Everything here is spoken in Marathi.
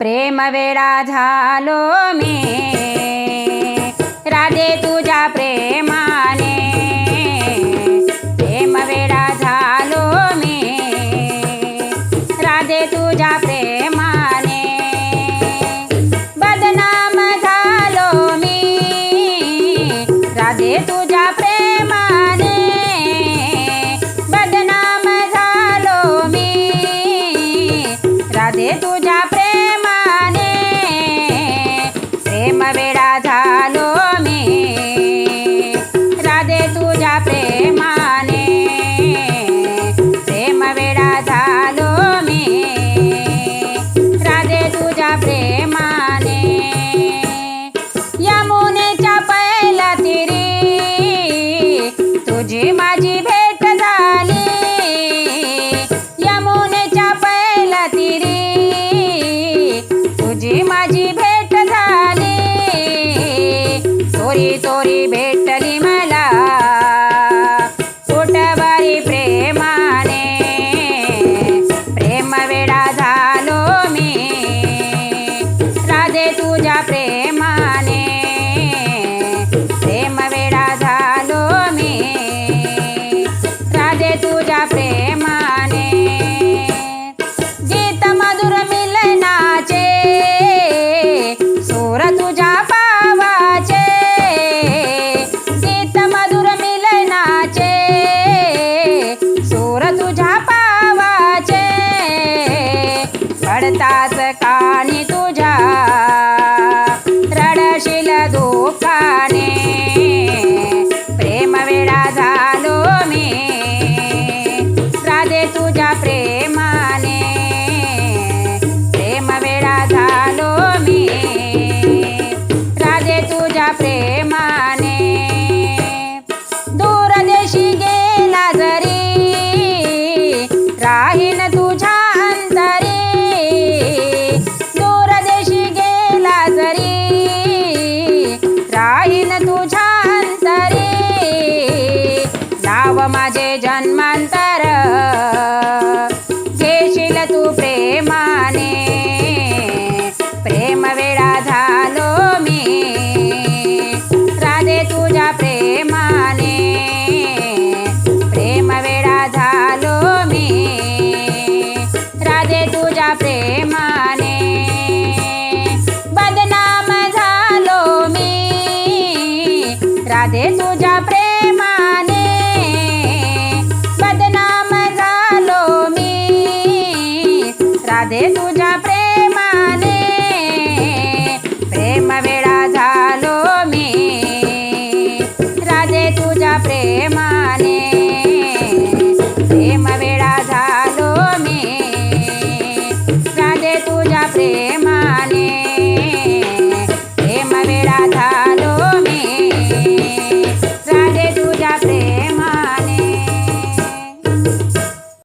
प्रेम वेडा झालो मी. राधे तुझ्या प्रेमाने. प्रेम वेडा झालो मी. राधे तुझ्या प्रेम तुझी माझी भेट झाली. यमुनेच्या पहिला तिरी. तुझी माझी भेट झाली. चोरी चोरी भेटली मला. पोटवारी प्रेमाने. प्रेम वेडा झालो मी. राधे तुझ्या प्रेम तुझ्या पावाचे पडताच माझे जन्मांतर. घेशील तू प्रेमाने. प्रेम वेळा झालो मी. राधे तुझ्या प्रेमाने. प्रेम वेळा झालो मी. राधे तुझ्या प्रेमाने. बदनाम झालो मी. राधे तू તુજા પ્રેમાને.